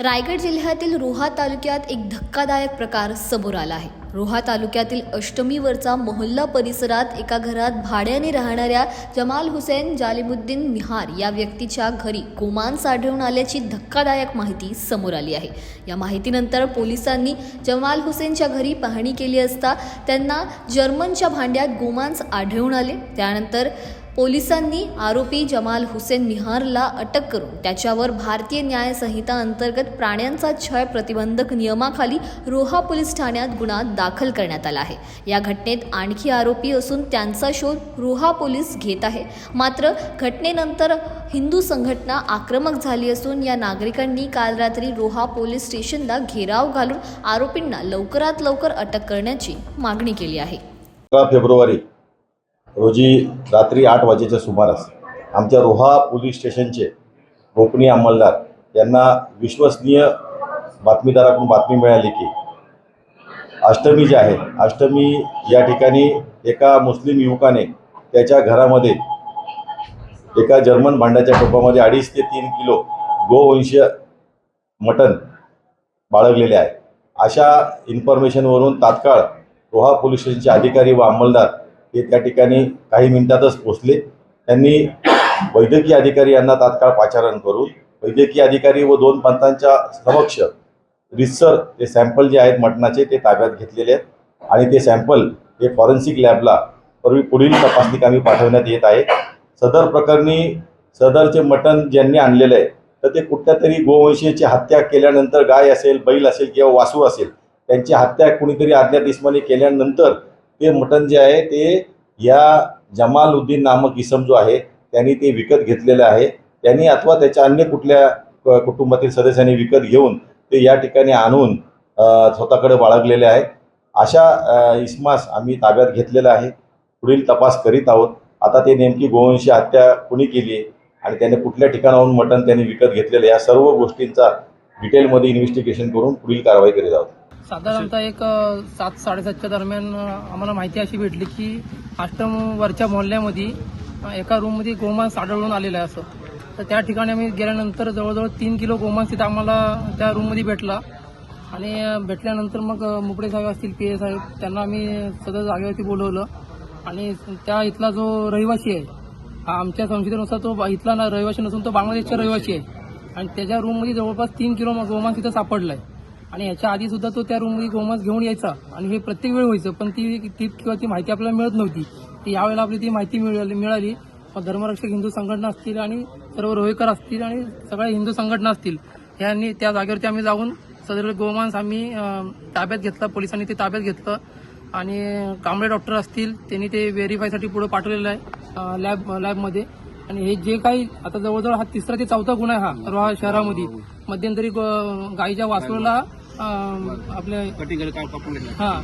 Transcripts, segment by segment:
रायगड जिल्ह्यातील रोहा तालुक्यात एक धक्कादायक प्रकार समोर आला आहे. रोहा तालुक्यातील अष्टमीवरचा मोहल्ला परिसरात एका घरात भाड्याने राहणाऱ्या जमाल हुसेन जालिमुद्दीन निहार या व्यक्तीच्या घरी गोमांस आढळून आल्याची धक्कादायक माहिती समोर आली आहे. या माहितीनंतर पोलिसांनी जमाल हुसेनच्या घरी पाहणी केली असता त्यांना जर्मनच्या भांड्यात गोमांस आढळून आले. त्यानंतर पोलिसांनी आरोपी जमाल हुसेन निहारला अटक करून त्याच्यावर भारतीय न्याय संहिता अंतर्गत प्राण्यांचा छळ प्रतिबंधक नियमाखाली रोहा पोलीस ठाण्यात गुन्हा दाखल करण्यात आला आहे. या घटनेत आणखी आरोपी असून त्यांचा शोध रोहा पोलीस घेत आहे. मात्र घटनेनंतर हिंदू संघटना आक्रमक झाली असून या नागरिकांनी काल रात्री रोहा पोलीस स्टेशनला घेराव घालून आरोपींना लवकरात लवकर अटक करण्याची मागणी केली आहे. फेब्रुवारी रोजी रात्री आठ वाजेच्या सुमारास आमच्या रोहा पोलीस स्टेशनचे गोपनीय अंमलदार यांना विश्वसनीय बातमीदाराकडून बातमी मिळाली की अष्टमी जी आहे अष्टमी या ठिकाणी एका मुस्लिम युवकाने त्याच्या घरामध्ये एका जर्मन भांड्याच्या टोपामध्ये अडीच ते तीन किलो गोवंशीय मटण बाळगलेले आहे. अशा इन्फॉर्मेशनवरून तात्काळ रोहा पोलीस स्टेशनचे अधिकारी व अंमलदार हे त्या ठिकाणी काही मिनिटातच पोचले त्यांनी वैद्यकीय अधिकारी यांना तात्काळ पाचारण करून वैद्यकीय अधिकारी व दोन पंथांच्या समक्ष रिसर ते सॅम्पल जे आहेत मटणाचे ते ताब्यात घेतलेले आहेत. आणि ते सॅम्पल हे फॉरेन्सिक लॅबला पूर्वी पुढील तपासणी कामी पाठवण्यात येत आहे. सदर प्रकरणी सदरचे मटण ज्यांनी आणलेलं आहे तर ते कुठल्या तरी गोवंशीची हत्या केल्यानंतर गाय असेल बैल असेल किंवा वासू असेल त्यांची हत्या कुणीतरी अज्ञात इस्माने केल्यानंतर ते मटण जे आहे ते या जमालुद्दीन नामक इसम जो आहे त्यांनी ते विकत घेतलेलं आहे. त्यांनी अथवा त्याच्या अन्य कुठल्या कुटुंबातील सदस्यांनी विकत घेऊन ते या ठिकाणी आणून स्वतःकडे बाळगलेले आहे अशा इस्मास आम्ही ताब्यात घेतलेला आहे. पुढील तपास करीत आहोत. आता ते नेमकी गोवंशी हत्या कुणी केली आहे आणि त्याने कुठल्या ठिकाणाहून मटण त्यांनी विकत घेतलेलं आहे या सर्व गोष्टींचा डिटेलमध्ये इन्व्हेस्टिगेशन करून पुढील कारवाई करीत आहोत. साधारणतः एक सात साडेसातच्या दरम्यान आम्हाला माहिती अशी भेटली की आष्टम वरच्या मोहल्ल्यामध्ये एका रूममध्ये गोमांस आढळून आलेलं आहे असं. तर त्या ठिकाणी आम्ही गेल्यानंतर जवळजवळ तीन किलो गोमांस तिथं आम्हाला त्या रूममध्ये भेटला. आणि भेटल्यानंतर मग अ, मुपडे साहेब असतील पी ए साहेब त्यांना आम्ही सदर जागेवरती बोलवलं. आणि त्या इथला जो रहिवासी आहे हा आमच्या संशोधनानुसार तो इथला ना रहिवासी नसून तो बांगलादेशचा रहिवासी आहे. आणि त्याच्या रूममध्ये जवळपास तीन किलो गोमांस तिथं सापडलाय. आणि याच्या आधी सुद्धा तो त्या रूममध्ये गोमांस घेऊन यायचा. आणि हे प्रत्येक वेळ व्हायचं. पण ती ती किंवा ती माहिती आपल्याला मिळत नव्हती. ती यावेळेला आपली ती माहिती मिळाली मिळाली. मग धर्मरक्षक हिंदू संघटना असतील आणि सर्व रोहेकर असतील आणि सगळ्या हिंदू संघटना असतील यांनी त्या जागेवरती आम्ही जाऊन सदर गोमांस आम्ही ताब्यात घेतला. पोलिसांनी ते ताब्यात घेतलं. आणि कांबळे डॉक्टर असतील त्यांनी ते व्हेरीफायसाठी पुढे पाठवलेलं आहे लॅब लॅबमध्ये आणि हे जे काही आता जवळजवळ हा तिसरा ते चौथा गुन्हा आहे हा रोहा शहरामध्ये. मध्यंतरी ग- गाईच्या वासरूला आपल्या हा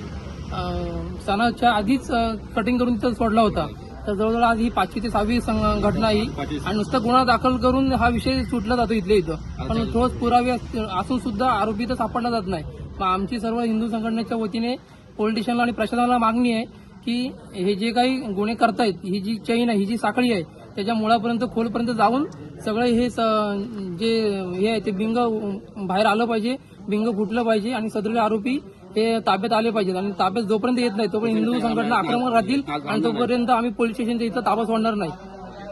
अं, सणाच्या आधीच कटिंग करून तिथं सोडला होता. तर जवळजवळ आज ही पाचवी ते सहावी घटना ही. आणि नुसतं गुन्हा दाखल करून हा विषय सुटला जातो इथल्या इथं. पण ठोस पुरावे अस- असून सुद्धा आरोपी तर सापडला जात नाही. मग आमची सर्व हिंदू संघटनेच्या वतीने पोलिटिशियनला आणि प्रशासनाला मागणी आहे की हे जे काही गुन्हे करतायत ही जी चैन आहे ही जी साखळी आहे त्याच्या मुळापर्यंत खोलपर्यंत जाऊन सगळं हे जे हे आहे ते बिंग बाहेर आलं पाहिजे. भिंग फुटलं पाहिजे आणि सदरील आरोपी हे ताब्यात आले पाहिजेत. आणि ताब्यात जोपर्यंत येत नाही तोपर्यंत हिंदू संघटना आक्रमक राहतील आणि तोपर्यंत आम्ही पोलीस स्टेशनच्या इथं ताबा सोडणार नाही.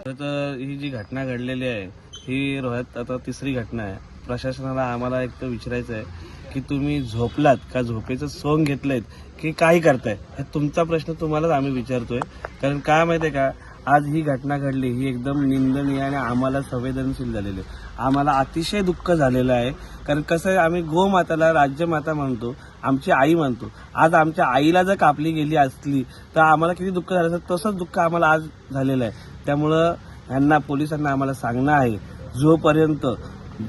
तर ही जी घटना घडलेली आहे ही रोह्यात आता तिसरी घटना आहे. प्रशासनाला आम्हाला एक तर विचारायचं आहे की तुम्ही झोपलात का? झोपेचं सोंग घेतलंय की काही करताय? तुमचा प्रश्न तुम्हालाच आम्ही विचारतोय. कारण काय माहितीये का? आज ही घटना घडली ही एकदम निंदनीय आणि आम्हाला संवेदनशील झालेली आहे. आम्हाला अतिशय दुःख झालेलं आहे. कारण कसं आहे आम्ही गोमाताला राज्यमाता म्हणतो आमची आई म्हणतो. आज आमच्या आईला जर कापली गेली असली तर आम्हाला किती दुःख झालं असतं? तसंच दुःख आम्हाला आज झालेलं आहे. त्यामुळं ह्यांना पोलिसांना आम्हाला सांगणं आहे जोपर्यंत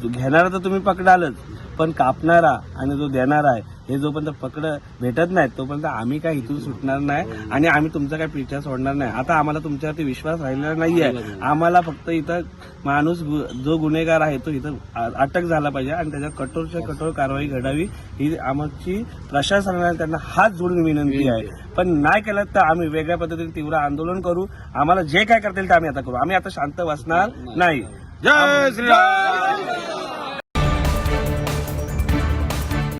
घेणारा तर तुम्ही पकडालच. पण कापणारा आणि जो देणारा आहे हे जोपर्यंत पकड भेटत नाही तोपर्यंत आम्ही काय इथून सुटणार नाही आणि आम्ही तुमचा काय पिछा सोडणार नाही. आता आम्हाला तुमच्यावरती विश्वास राहिलेला नाहीये. आम्हाला फक्त इथं माणूस जो गुन्हेगार आहे तो इथं अटक झाला पाहिजे आणि त्याच्या कठोरच्या कठोर कारवाई घडावी ही आमची प्रशासनाला त्यांना हात जोडून विनंती आहे. पण नाही केलं तर आम्ही वेगळ्या पद्धतीने तीव्र आंदोलन करू. आम्हाला जे काय करता येईल ते आम्ही आता करू. आम्ही आता शांत बसणार नाही. जय श्रीराम.